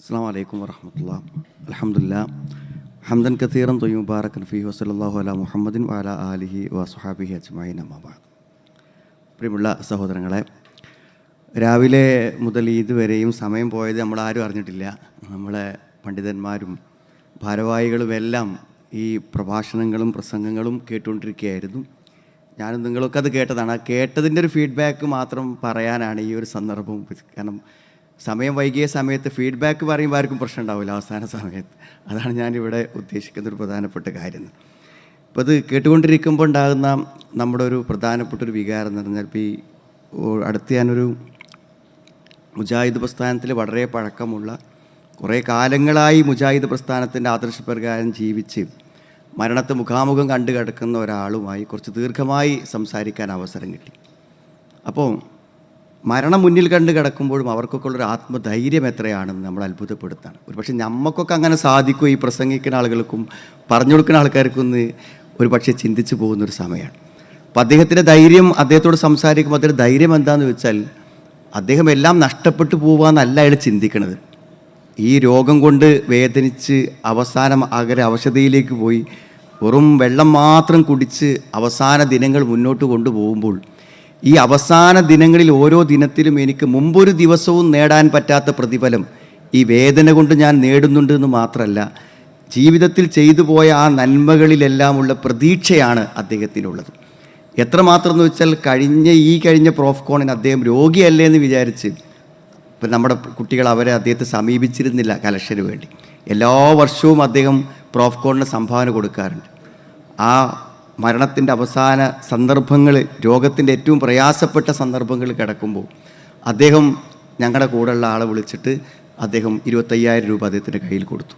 അസ്സാം വലൈക്കും വറഹമത്തുള്ള. അലഹമുല്ല ഹംദൻ കത്തീറൻ തൊയ്യും മുബാറക്കൻ ഫി വസലാഹു അല മുഹമ്മദിൻ വാല അലിഹി വസുഹാബിഹി അജ്മായി അമ്മാബാദ് പ്രിയമുള്ള സഹോദരങ്ങളെ രാവിലെ മുതൽ ഇതുവരെയും സമയം പോയത് നമ്മൾ ആരും അറിഞ്ഞിട്ടില്ല. നമ്മളെ പണ്ഡിതന്മാരും ഭാരവാഹികളും എല്ലാം ഈ പ്രഭാഷണങ്ങളും പ്രസംഗങ്ങളും കേട്ടുകൊണ്ടിരിക്കുകയായിരുന്നു. ഞാനും നിങ്ങളൊക്കെ അത് കേട്ടതാണ്. ആ കേട്ടതിന്റെ ഒരു ഫീഡ്ബാക്ക് മാത്രം പറയാനാണ് ഈ ഒരു സന്ദർഭം. കാരണം സമയം വൈകിയ സമയത്ത് ഫീഡ്ബാക്ക് പറയുമ്പോൾ ആർക്കും പ്രശ്നം ഉണ്ടാവില്ല അവസാന സമയത്ത്. അതാണ് ഞാനിവിടെ ഉദ്ദേശിക്കുന്ന ഒരു പ്രധാനപ്പെട്ട കാര്യം. അപ്പോൾ അത് കേട്ടുകൊണ്ടിരിക്കുമ്പോൾ ഉണ്ടാകുന്ന നമ്മുടെ ഒരു പ്രധാനപ്പെട്ട ഒരു വികാരം എന്ന് പറഞ്ഞാൽ ഇപ്പോൾ ഈ അടുത്ത് ഞാനൊരു മുജാഹിദ് പ്രസ്ഥാനത്തിൽ വളരെ പഴക്കമുള്ള കുറേ കാലങ്ങളായി മുജാഹിദ് പ്രസ്ഥാനത്തിന്റെ ആദർശപ്രകാരം ജീവിച്ച് മരണത്തെ മുഖാമുഖം കണ്ടു കിടക്കുന്ന ഒരാളുമായി കുറച്ച് ദീർഘമായി സംസാരിക്കാൻ അവസരം കിട്ടി. അപ്പോൾ മരണം മുന്നിൽ കണ്ട് കിടക്കുമ്പോഴും അവർക്കൊക്കെ ഉള്ളൊരു ആത്മധൈര്യം എത്രയാണെന്ന് നമ്മൾ അത്ഭുതപ്പെടുത്താണ്. ഒരു പക്ഷേ നമുക്കൊക്കെ അങ്ങനെ സാധിക്കും ഈ പ്രസംഗിക്കുന്ന ആളുകൾക്കും പറഞ്ഞു കൊടുക്കുന്ന ആൾക്കാർക്കും ഒന്ന് ഒരു പക്ഷേ ചിന്തിച്ചു പോകുന്നൊരു സമയമാണ്. അപ്പോൾ അദ്ദേഹത്തിന്റെ ധൈര്യം അദ്ദേഹത്തോട് സംസാരിക്കുമ്പോൾ അതിന്റെ ധൈര്യം എന്താണെന്ന് വെച്ചാൽ അദ്ദേഹം എല്ലാം നഷ്ടപ്പെട്ടു പോകാമെന്നല്ല അയാൾ ചിന്തിക്കുന്നത് ഈ രോഗം കൊണ്ട് വേദനിച്ച് അവസാനം അകരെ അവശതയിലേക്ക് പോയി. വെറും വെള്ളം മാത്രം കുടിച്ച് അവസാന ദിനങ്ങൾ മുന്നോട്ട് കൊണ്ടുപോകുമ്പോൾ ഈ അവസാന ദിനങ്ങളിൽ ഓരോ ദിനത്തിലും എനിക്ക് മുമ്പൊരു ദിവസവും നേടാൻ പറ്റാത്ത പ്രതിഫലം ഈ വേദന കൊണ്ട് ഞാൻ നേടുന്നുണ്ട് എന്ന് മാത്രമല്ല ജീവിതത്തിൽ ചെയ്തു പോയ ആ നന്മകളിലെല്ലാമുള്ള പ്രതീക്ഷയാണ് അദ്ദേഹത്തിനുള്ളത്. എത്രമാത്രം എന്ന് വെച്ചാൽ കഴിഞ്ഞ ഈ കഴിഞ്ഞ പ്രോഫ് കോണിന് അദ്ദേഹം രോഗിയല്ലേ എന്ന് വിചാരിച്ച് ഇപ്പം നമ്മുടെ കുട്ടികൾ അവരെ അദ്ദേഹത്തെ സമീപിച്ചിരുന്നില്ല കലക്ഷന് വേണ്ടി. എല്ലാ വർഷവും അദ്ദേഹം പ്രോഫ് കോണിന് സംഭാവന കൊടുക്കാറുണ്ട്. ആ മരണത്തിന്റെ അവസാന സന്ദർഭങ്ങൾ രോഗത്തിന്റെ ഏറ്റവും പ്രയാസപ്പെട്ട സന്ദർഭങ്ങൾ കിടക്കുമ്പോൾ അദ്ദേഹം ഞങ്ങളുടെ കൂടെയുള്ള ആളെ വിളിച്ചിട്ട് അദ്ദേഹം ഇരുപത്തയ്യായിരം രൂപ അദ്ദേഹത്തിന്റെ കയ്യിൽ കൊടുത്തു.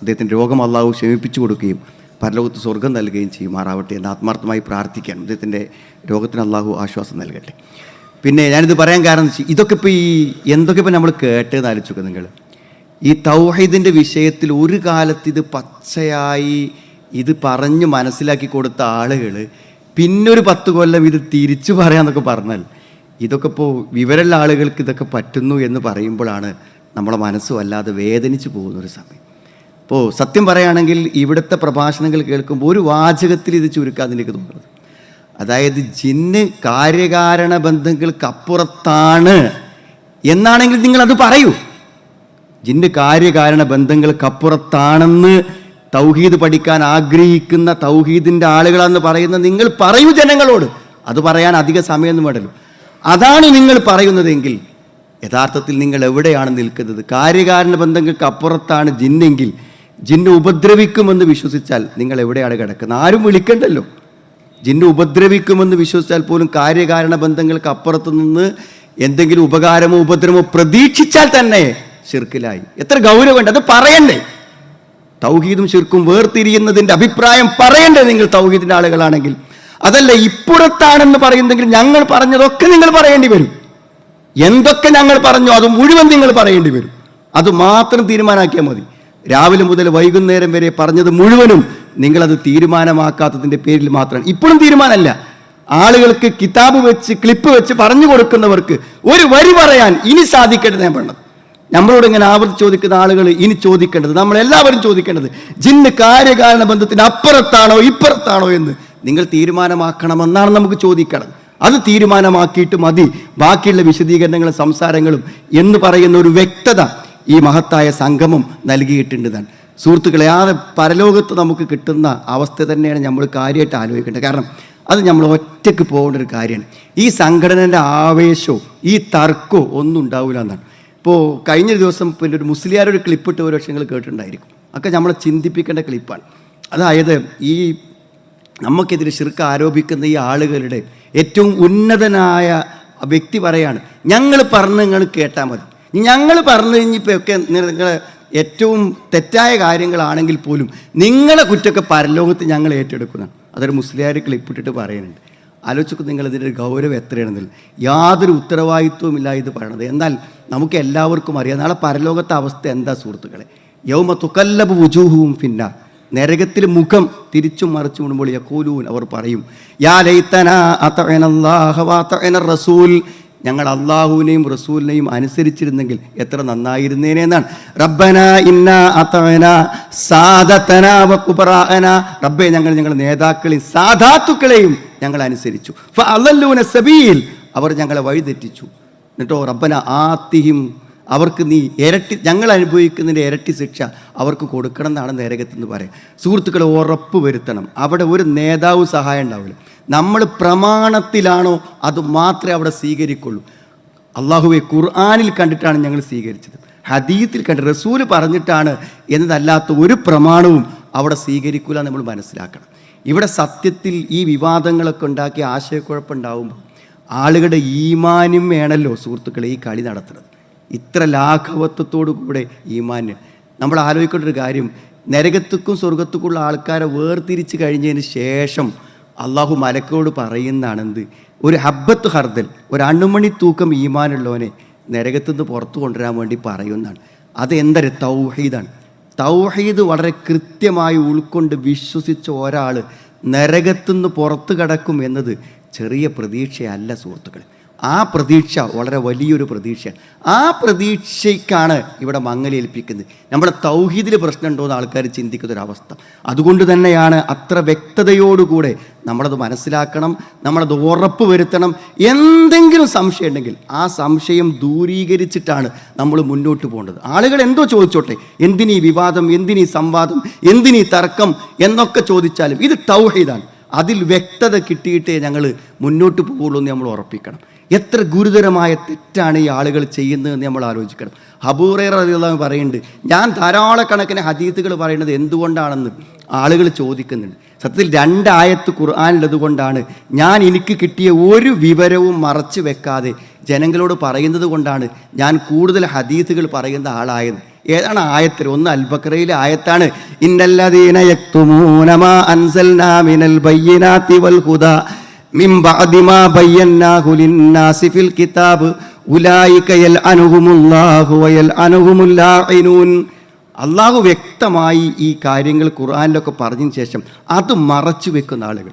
അദ്ദേഹത്തിന്റെ രോഗം അള്ളാഹു ക്ഷമിപ്പിച്ചു കൊടുക്കുകയും പരലോകത്ത് സ്വർഗം നൽകുകയും ചെയ്യുമാറാവട്ടെ എന്ന് ആത്മാർത്ഥമായി പ്രാർത്ഥിക്കാൻ അദ്ദേഹത്തിന്റെ രോഗത്തിന് അള്ളാഹു ആശ്വാസം നൽകട്ടെ. പിന്നെ ഞാനിത് പറയാൻ കാരണം വെച്ചാൽ ഇതൊക്കെ ഇപ്പോൾ ഈ എന്തൊക്കെ ഇപ്പോൾ നമ്മൾ കേട്ടതെന്ന് ആലോചിക്കുക നിങ്ങൾ. ഈ തൗഹീദിന്റെ വിഷയത്തിൽ ഒരു കാലത്ത് ഇത് പച്ചയായി ഇത് പറഞ്ഞ് മനസ്സിലാക്കി കൊടുത്ത ആളുകൾ പിന്നൊരു പത്ത് കൊല്ലം ഇത് തിരിച്ചു പറയാമെന്നൊക്കെ പറഞ്ഞാൽ ഇതൊക്കെ ഇപ്പോൾ വിവരമുള്ള ആളുകൾക്ക് ഇതൊക്കെ പറ്റുന്നു എന്ന് പറയുമ്പോഴാണ് നമ്മളെ മനസ്സും അല്ലാതെ വേദനിച്ചു പോകുന്ന ഒരു സമയം. ഇപ്പോൾ സത്യം പറയുകയാണെങ്കിൽ ഇവിടുത്തെ പ്രഭാഷണങ്ങൾ കേൾക്കുമ്പോൾ ഒരു വാചകത്തിൽ ഇത് ചുരുക്കാതെ എനിക്ക് തോന്നുന്നത്. അതായത് ജിന്ന് കാര്യകാരണ ബന്ധങ്ങൾക്കപ്പുറത്താണ് എന്നാണെങ്കിൽ നിങ്ങൾ അത് പറയൂ. ജിന്ന് കാര്യകാരണ ബന്ധങ്ങൾക്കപ്പുറത്താണെന്ന് തൗഹീദ് പഠിക്കാൻ ആഗ്രഹിക്കുന്ന തൗഹീദിന്റെ ആളുകളാണെന്ന് പറയുന്ന നിങ്ങൾ പറയൂ ജനങ്ങളോട്. അത് പറയാൻ അധിക സമയമൊന്നും വേണ്ടല്ലോ. അതാണ് നിങ്ങൾ പറയുന്നതെങ്കിൽ യഥാർത്ഥത്തിൽ നിങ്ങൾ എവിടെയാണ് നിൽക്കുന്നത്? കാര്യകാരണ ബന്ധങ്ങൾക്ക് അപ്പുറത്താണ് ജിന്നെങ്കിൽ ജിന്ന് ഉപദ്രവിക്കുമെന്ന് വിശ്വസിച്ചാൽ നിങ്ങൾ എവിടെയാണ് കിടക്കുന്നത്? ആരും വിളിക്കണ്ടല്ലോ. ജിന്ന് ഉപദ്രവിക്കുമെന്ന് വിശ്വസിച്ചാൽ പോലും കാര്യകാരണ ബന്ധങ്ങൾക്ക് അപ്പുറത്ത് നിന്ന് എന്തെങ്കിലും ഉപകാരമോ ഉപദ്രവമോ പ്രതീക്ഷിച്ചാൽ തന്നെ ശിർക്കിലായി. എത്ര ഗൗരവമുണ്ട്. അത് പറയണ്ടേ. തൗഹീദും ശിർക്കും വേർതിരിയുന്നതിന്റെ അഭിപ്രായം പറയേണ്ടത് നിങ്ങൾ തൗഹീദിന്റെ ആളുകളാണെങ്കിൽ. അതല്ല ഇപ്പുറത്താണെന്ന് പറയുന്നെങ്കിൽ ഞങ്ങൾ പറഞ്ഞതൊക്കെ നിങ്ങൾ പറയേണ്ടി വരും. എന്തൊക്കെ ഞങ്ങൾ പറഞ്ഞോ അത് മുഴുവൻ നിങ്ങൾ പറയേണ്ടി വരും. അത് മാത്രം തീരുമാനമാക്കിയാൽ മതി. രാവിലെ മുതൽ വൈകുന്നേരം വരെ പറഞ്ഞത് മുഴുവനും നിങ്ങളത് തീരുമാനമാക്കാത്തതിന്റെ പേരിൽ മാത്രമാണ് ഇപ്പോഴും തീരുമാനമല്ല. ആളുകൾക്ക് കിതാബ് വെച്ച് ക്ലിപ്പ് വെച്ച് പറഞ്ഞു കൊടുക്കുന്നവർക്ക് ഒരു വരി പറയാൻ ഇനി സാധിക്കട്ടെ ഞാൻ പറഞ്ഞത്. നമ്മളോട് ഇങ്ങനെ ആവർത്തി ചോദിക്കുന്ന ആളുകൾ ഇനി ചോദിക്കേണ്ടത് നമ്മൾ എല്ലാവരും ചോദിക്കേണ്ടത് ജിന്ന് കാര്യകാരണ ബന്ധത്തിന് അപ്പുറത്താണോ ഇപ്പുറത്താണോ എന്ന് നിങ്ങൾ തീരുമാനമാക്കണമെന്നാണ് നമുക്ക് ചോദിക്കണം. അത് തീരുമാനമാക്കിയിട്ട് മതി. ബാക്കിയുള്ള വിശദീകരണങ്ങളും സംസാരങ്ങളും എന്ന് പറയുന്ന ഒരു വ്യക്തത ഈ മഹത്തായ സംഗമം നൽകിയിട്ടുണ്ട് സുഹൃത്തുക്കളെ ആ പരലോകത്ത് നമുക്ക് കിട്ടുന്ന അവസ്ഥ തന്നെയാണ് നമ്മൾ കാര്യമായിട്ട് ആലോചിക്കേണ്ടത്. കാരണം അത് നമ്മൾ ഒറ്റയ്ക്ക് പോകേണ്ട ഒരു കാര്യമാണ്. ഈ സംഘടനയുടെ ആവേശമോ ഈ തർക്കമോ ഒന്നും ഉണ്ടാവില്ല എന്നാണ്. ഇപ്പോൾ കഴിഞ്ഞ ദിവസം പിന്നെ ഒരു മുസ്ലിയാർ ഒരു ക്ലിപ്പ് ഇട്ട് ഒരു നിങ്ങൾ കേട്ടിട്ടുണ്ടായിരിക്കും. ഒക്കെ നമ്മളെ ചിന്തിപ്പിക്കേണ്ട ക്ലിപ്പാണ് അതായത് ഈ നമുക്കെതിരെ ശിർക്ക് ആരോപിക്കുന്ന ഈ ആളുകളുടെ ഏറ്റവും ഉന്നതനായ വ്യക്തി പറയാണ് ഞങ്ങൾ പറഞ്ഞ് നിങ്ങൾ കേട്ടാൽ മതി. ഞങ്ങൾ പറഞ്ഞു കഴിഞ്ഞിപ്പോൾ ഒക്കെ നിങ്ങൾ ഏറ്റവും തെറ്റായ കാര്യങ്ങളാണെങ്കിൽ പോലും നിങ്ങളെ കുറ്റമൊക്കെ പരലോകത്ത് ഞങ്ങൾ ഏറ്റെടുക്കുന്നതാണ് അതൊരു മുസ്ലിയാർ ക്ലിപ്പിട്ടിട്ട് പറയുന്നുണ്ട്. ആലോചിക്കും നിങ്ങൾ ഒരു ഗൗരവം എത്രയാണെന്നില്ല യാതൊരു ഉത്തരവാദിത്വവും ഇല്ല ഇത് പറയണത്. എന്നാൽ നമുക്ക് എല്ലാവർക്കും അറിയാം. നാളെ പരലോകത്തെ അവസ്ഥ എന്താ സുഹൃത്തുക്കളെ? യൗമ തുക്കല്ലബ് വുജൂഹുവും ഫിന്ന. നരകത്തിൽ മുഖം തിരിച്ചും മറിച്ചു വിടുമ്പോൾ യക്കൂലൂൻ അവർ പറയും യാ ലൈത്തന റസൂൽ. ഞങ്ങൾ അള്ളാഹുവിനെയും റസൂലിനെയും അനുസരിച്ചിരുന്നെങ്കിൽ എത്ര നന്നായിരുന്നേനെ എന്നാണ്. റബ്ബന ഇന്ന അതവന സാധത്തന വക്കുപറാന റബ്ബെ ഞങ്ങൾ ഞങ്ങൾ നേതാക്കളെയും സാധാത്തുക്കളെയും ഞങ്ങൾ അനുസരിച്ചു. സബീൽ. അവർ ഞങ്ങളെ വഴിതെറ്റിച്ചു. എന്നിട്ടോ റബ്ബന ആത്തിഹിം അവർക്ക് നീ ഇരട്ടി ഞങ്ങൾ അനുഭവിക്കുന്നതിന്റെ ഇരട്ടി ശിക്ഷ അവർക്ക് കൊടുക്കണം എന്നാണ് നേരകത്തെന്ന് പറയാം സുഹൃത്തുക്കളെ ഉറപ്പ് വരുത്തണം. അവിടെ ഒരു നേതാവ് സഹായം ഉണ്ടാവില്ല. നമ്മൾ പ്രമാണത്തിലാണോ അത് മാത്രമേ അവിടെ സ്വീകരിക്കുള്ളൂ. അള്ളാഹുവെ ഖുർആാനിൽ കണ്ടിട്ടാണ് ഞങ്ങൾ സ്വീകരിച്ചത്. ഹദീത്തിൽ കണ്ട് റസൂൽ പറഞ്ഞിട്ടാണ് എന്നതല്ലാത്ത ഒരു പ്രമാണവും അവിടെ സ്വീകരിക്കില്ല നമ്മൾ മനസ്സിലാക്കണം. ഇവിടെ സത്യത്തിൽ ഈ വിവാദങ്ങളൊക്കെ ഉണ്ടാക്കി ആശയക്കുഴപ്പമുണ്ടാവുമ്പോൾ ആളുകളുടെ ഈമാനും വേണമല്ലോ സുഹൃത്തുക്കളെ ഈ കളി നടത്തുന്നത്. ഇത്ര ലാഘവത്വത്തോടു കൂടെ ഈമാന്. നമ്മൾ ആലോചിക്കേണ്ട ഒരു കാര്യം നരകത്തുക്കും സ്വർഗത്തുക്കുള്ള ആൾക്കാരെ വേർതിരിച്ച് കഴിഞ്ഞതിന് ശേഷം അള്ളാഹു മലക്കോട് പറയുന്നതാണെന്ത്? ഒരു ഹബ്ബത്ത് ഹർദൽ ഒരു അണ്ണുമണി തൂക്കം ഈമാനുള്ളവനെ നരകത്തുനിന്ന് പുറത്തു കൊണ്ടുവരാൻ വേണ്ടി പറയുന്നതാണ്. അത് എന്തൊരു തൗഹീദാണ്. തൗഹീദ് വളരെ കൃത്യമായി ഉൾക്കൊണ്ട് വിശ്വസിച്ച ഒരാൾ നരകത്തുനിന്ന് പുറത്തു കടക്കും എന്നത് ചെറിയ പ്രതീക്ഷയല്ല സുഹൃത്തുക്കളെ. ആ പ്രതീക്ഷ വളരെ വലിയൊരു പ്രതീക്ഷയാണ്. ആ പ്രതീക്ഷയ്ക്കാണ് ഇവിടെ മങ്ങലേൽപ്പിക്കുന്നത്. നമ്മുടെ തൗഹീദിൽ പ്രശ്നമുണ്ടോ എന്ന് ആൾക്കാർ ചിന്തിക്കുന്ന ഒരു അവസ്ഥ അതുകൊണ്ട് തന്നെയാണ് അത്ര വ്യക്തതയോടുകൂടെ നമ്മളത് മനസ്സിലാക്കണം നമ്മളത് ഉറപ്പ് വരുത്തണം. എന്തെങ്കിലും സംശയം ഉണ്ടെങ്കിൽ ആ സംശയം ദൂരീകരിച്ചിട്ടാണ് നമ്മൾ മുന്നോട്ട് പോകേണ്ടത്. ആളുകൾ എന്തോ ചോദിച്ചോട്ടെ? എന്തിനീ വിവാദം? എന്തിനീ സംവാദം? എന്തിനീ തർക്കം? എന്നൊക്കെ ചോദിച്ചാലും ഇത് തൗഹീദാണ്. അതിൽ വ്യക്തത കിട്ടിയിട്ടേ ഞങ്ങൾ മുന്നോട്ട് പോകുള്ളൂ എന്ന് നമ്മൾ ഉറപ്പിക്കണം. എത്ര ഗുരുതരമായ തെറ്റാണ് ഈ ആളുകൾ ചെയ്യുന്നതെന്ന് നമ്മൾ ആലോചിക്കണം. ഹബൂറേർ അതിലുള്ള പറയുന്നുണ്ട് ഞാൻ ധാരാളക്കണക്കിന് ഹദീത്തുകൾ പറയുന്നത് എന്തുകൊണ്ടാണെന്ന് ആളുകൾ ചോദിക്കുന്നുണ്ട്. സത്യത്തിൽ രണ്ടായത്ത് ഖുർആാനുള്ളത് കൊണ്ടാണ്. ഞാൻ എനിക്ക് കിട്ടിയ ഒരു വിവരവും മറച്ചു വെക്കാതെ ജനങ്ങളോട് പറയുന്നത് കൊണ്ടാണ് ഞാൻ കൂടുതൽ ഹദീസുകൾ പറയുന്ന ആളായത്. ഏതാണ് ആയത്തിൽ? ഒന്ന് അൽബക്രയിലെ ആയത്താണ്. അൻസൽനാ മിനൽ വൽ ഹുദാ. ബഅദി മാ ബയ്യന്നാഹു ലിന്നാസി ഫിൽ അള്ളാഹു വ്യക്തമായി ഈ കാര്യങ്ങൾ ഖുർആനിലൊക്കെ പറഞ്ഞതിന് ശേഷം അത് മറച്ചു വെക്കുന്ന ആളുകൾ.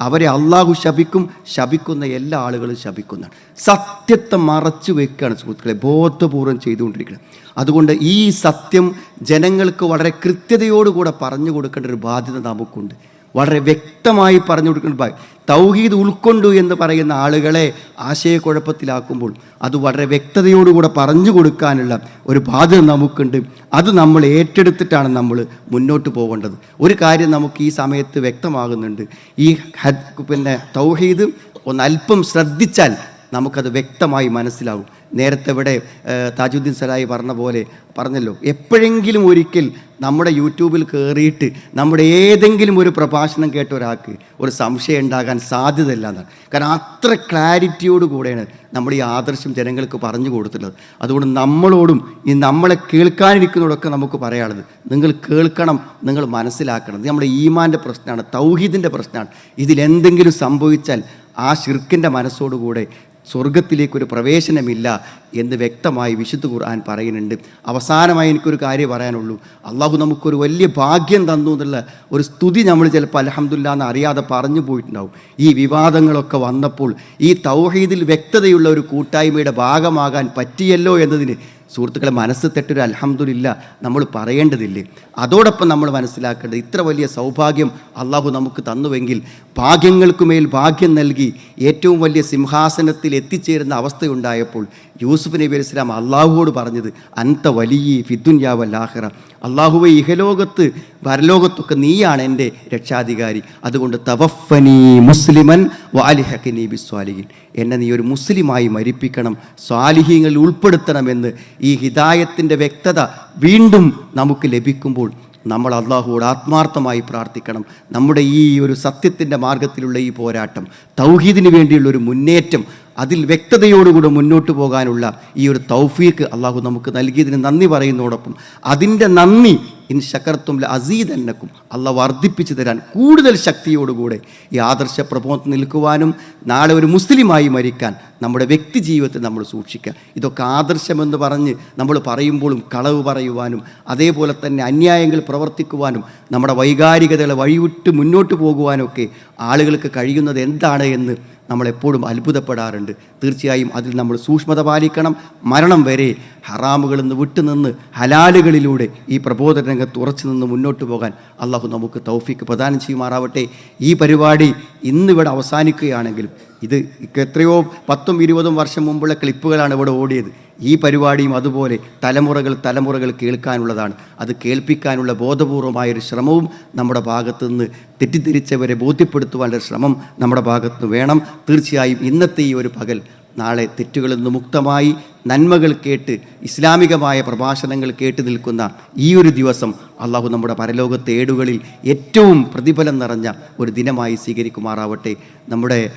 അവരെ അള്ളാഹു ശപിക്കും ശപിക്കുന്ന എല്ലാ ആളുകളും ശപിക്കുന്നതാണ്. സത്യത്തെ മറച്ചു വെക്കുകയാണ് സുഹൃത്തുക്കളെ ബോധപൂർവം ചെയ്തുകൊണ്ടിരിക്കുന്നത്. അതുകൊണ്ട് ഈ സത്യം ജനങ്ങൾക്ക് വളരെ കൃത്യതയോടുകൂടെ പറഞ്ഞു കൊടുക്കേണ്ട ഒരു ബാധ്യത നമുക്കുണ്ട്. വളരെ വ്യക്തമായി പറഞ്ഞു കൊടുക്കേണ്ട തൗഹീദ് ഉൾക്കൊണ്ടു എന്ന് പറയുന്ന ആളുകളെ ആശയക്കുഴപ്പത്തിലാക്കുമ്പോൾ അത് വളരെ വ്യക്തതയോടുകൂടെ പറഞ്ഞു കൊടുക്കാനുള്ള ഒരു ബാധ്യത നമുക്കുണ്ട്. അത് നമ്മൾ ഏറ്റെടുത്തിട്ടാണ് നമ്മൾ മുന്നോട്ട് പോകേണ്ടത്. ഒരു കാര്യം നമുക്ക് ഈ സമയത്ത് വ്യക്തമാകുന്നുണ്ട്. ഈ പിന്നെ തൗഹീദ് ഒന്ന് അല്പം ശ്രദ്ധിച്ചാൽ നമുക്കത് വ്യക്തമായി മനസ്സിലാവും. നേരത്തെ ഇവിടെ താജുദ്ദീൻ സലായി പറഞ്ഞ പോലെ പറഞ്ഞല്ലോ എപ്പോഴെങ്കിലും ഒരിക്കൽ നമ്മുടെ യൂട്യൂബിൽ കയറിയിട്ട് നമ്മുടെ ഏതെങ്കിലും ഒരു പ്രഭാഷണം കേട്ട ഒരാൾക്ക് ഒരു സംശയം ഉണ്ടാകാൻ സാധ്യതയില്ല എന്നാണ്. കാരണം അത്ര ക്ലാരിറ്റിയോട് കൂടെയാണ് നമ്മൾ ഈ ആദർശം ജനങ്ങൾക്ക് പറഞ്ഞു കൊടുത്തിട്ടുള്ളത്. അതുകൊണ്ട് നമ്മളോടും ഈ നമ്മളെ കേൾക്കാനിരിക്കുന്നതോടൊക്കെ നമുക്ക് പറയാനുള്ളത് നിങ്ങൾ കേൾക്കണം നിങ്ങൾ മനസ്സിലാക്കണം. ഇത് നമ്മുടെ ഈമാന്റെ പ്രശ്നമാണ് തൗഹീദിന്റെ പ്രശ്നമാണ്. ഇതിലെന്തെങ്കിലും സംഭവിച്ചാൽ ആ ഷിർക്കിന്റെ മനസ്സോടുകൂടെ സ്വർഗത്തിലേക്കൊരു പ്രവേശനമില്ല എന്ന് വ്യക്തമായി വിശുദ്ധ ഖുർആൻ പറയുന്നുണ്ട്. അവസാനമായി എനിക്കൊരു കാര്യം പറയാനുള്ളൂ. അള്ളാഹു നമുക്കൊരു വലിയ ഭാഗ്യം തന്നു എന്നുള്ള ഒരു സ്തുതി നമ്മൾ ചിലപ്പോൾ അലഹമില്ല എന്ന് അറിയാതെ പറഞ്ഞു പോയിട്ടുണ്ടാവും. ഈ വിവാദങ്ങളൊക്കെ വന്നപ്പോൾ ഈ തൗഹീദിൽ വ്യക്തതയുള്ള ഒരു കൂട്ടായ്മയുടെ ഭാഗമാകാൻ പറ്റിയല്ലോ എന്നതിന് സുഹൃത്തുക്കളെ മനസ്സ് തെറ്റൊരു അലഹമില്ല നമ്മൾ പറയേണ്ടതില്ലേ? അതോടൊപ്പം നമ്മൾ മനസ്സിലാക്കേണ്ടത് ഇത്ര വലിയ സൗഭാഗ്യം അള്ളാഹു നമുക്ക് തന്നുവെങ്കിൽ ഭാഗ്യങ്ങൾക്കുമേൽ ഭാഗ്യം നൽകി ഏറ്റവും വലിയ സിംഹാസനത്തിൽ എത്തിച്ചേരുന്ന അവസ്ഥയുണ്ടായപ്പോൾ യൂസുഫ് നബി അലൈഹി സ്വലാം അള്ളാഹുവോട് പറഞ്ഞത് അന്ത വലിയ ഫിദ്ദുൻയാവല്ലാഹിറ അള്ളാഹുവെ ഇഹലോകത്ത് പരലോകത്തൊക്കെ നീയാണ് എന്റെ രക്ഷാധികാരി. അതുകൊണ്ട് തവഫനി മുസ്ലിമൻ വാലിഹക്കിനി ബിസ്വാലിഹിൻ എന്നെ നീ ഒരു മുസ്ലിമായി മരിപ്പിക്കണം സ്വാലിഹീങ്ങളിൽ ഉൾപ്പെടുത്തണമെന്ന് ഈ ഹിദായത്തിന്റെ വ്യക്തത വീണ്ടും നമുക്ക് ലഭിക്കുമ്പോൾ നമ്മൾ അള്ളാഹുവോട് ആത്മാർത്ഥമായി പ്രാർത്ഥിക്കണം. നമ്മുടെ ഈ ഒരു സത്യത്തിന്റെ മാർഗത്തിലുള്ള ഈ പോരാട്ടം തൗഹീദിന് വേണ്ടിയുള്ള ഒരു മുന്നേറ്റം അതിൽ വ്യക്തതയോടുകൂടി മുന്നോട്ട് പോകാനുള്ള ഈ ഒരു തൗഫീക്ക് അള്ളാഹു നമുക്ക് നൽകിയതിന് നന്ദി പറയുന്നതോടൊപ്പം അതിന്റെ നന്ദി ഇൻ ശക്കർത്തും അസീദ് എന്നക്കും അള്ള വർദ്ധിപ്പിച്ചു തരാൻ കൂടുതൽ ശക്തിയോടുകൂടെ ഈ ആദർശ പ്രബോധത്തിൽ നിൽക്കുവാനും നാളെ ഒരു മുസ്ലിമായി മരിക്കാൻ നമ്മുടെ വ്യക്തി ജീവിതത്തെ നമ്മൾ സൂക്ഷിക്കുക. ഇതൊക്കെ ആദർശമെന്ന് പറഞ്ഞ് നമ്മൾ പറയുമ്പോഴും കളവ് പറയുവാനും അതേപോലെ തന്നെ അന്യായങ്ങൾ പ്രവർത്തിക്കുവാനും നമ്മുടെ വൈകാരികതകളെ വഴിവിട്ട് മുന്നോട്ട് പോകുവാനൊക്കെ ആളുകൾക്ക് കഴിയുന്നത് എന്താണ് എന്ന് നമ്മളെപ്പോഴും അത്ഭുതപ്പെടാറുണ്ട്. തീർച്ചയായും അതിൽ നമ്മൾ സൂക്ഷ്മത പാലിക്കണം. മരണം വരെ ഹറാമുകളിൽ നിന്ന് വിട്ടുനിന്ന് ഹലാലുകളിലൂടെ ഈ പ്രബോധന രംഗത്ത് ഉറച്ചു നിന്ന് മുന്നോട്ട് പോകാൻ അള്ളാഹു നമുക്ക് തൗഫീക്ക് പ്രദാനം ചെയ്യുമാറാവട്ടെ. ഈ പരിപാടി ഇന്നിവിടെ അവസാനിക്കുകയാണെങ്കിലും ഇത് എത്രയോ പത്തും ഇരുപതും വർഷം മുമ്പുള്ള ക്ലിപ്പുകളാണ് ഇവിടെ ഓടിയത്. ഈ പരിപാടിയും അതുപോലെ തലമുറകൾ തലമുറകൾ കേൾക്കാനുള്ളതാണ്. അത് കേൾപ്പിക്കാനുള്ള ബോധപൂർവമായൊരു ശ്രമവും നമ്മുടെ ഭാഗത്തു നിന്ന് തെറ്റിദ്ധരിച്ചവരെ ബോധ്യപ്പെടുത്തുവാനുള്ള ശ്രമം നമ്മുടെ ഭാഗത്ത് വേണം. തീർച്ചയായും ഇന്നത്തെ ഈ ഒരു പകൽ നാളെ തെറ്റുകളിൽ നിന്ന് മുക്തമായി നന്മകൾ കേട്ട് ഇസ്ലാമികമായ പ്രഭാഷണങ്ങൾ കേട്ട് നിൽക്കുന്ന ഈ ഒരു ദിവസം അള്ളാഹു നമ്മുടെ പരലോകത്തെ ഏടുകളിൽ ഏറ്റവും പ്രതിഫലം നിറഞ്ഞ ഒരു ദിനമായി സ്വീകരിക്കുമാറാവട്ടെ. നമ്മുടെ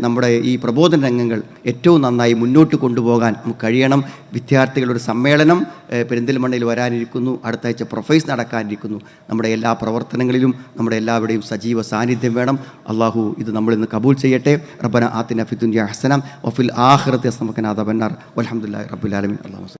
നമ്മുടെ ഈ പ്രബോധന രംഗങ്ങൾ ഏറ്റവും നന്നായി മുന്നോട്ട് കൊണ്ടുപോകാൻ നമുക്ക് കഴിയണം. വിദ്യാർത്ഥികളുടെ ഒരു സമ്മേളനം പെരിന്തൽമണ്ണയിൽ വരാനിരിക്കുന്നു. അടുത്ത ആഴ്ച പ്രൊഫൈസ് നടക്കാനിരിക്കുന്നു. നമ്മുടെ എല്ലാ പ്രവർത്തനങ്ങളിലും നമ്മുടെ എല്ലാവരുടെയും സജീവ സാന്നിധ്യം വേണം. അള്ളാഹു ഇത് നമ്മൾ ഇന്ന് കബൂൽ ചെയ്യട്ടെ. റബ്ബന ആത്തിന ഫിദുൻ ഹസനം വഫിൽ ആഹ്റത്തെ സമക്കനാഥ ബന്നാർ വൽഹംദുലില്ലാഹി റബ്ബിൽ റബുലാലമിൻ അല്ലാഹു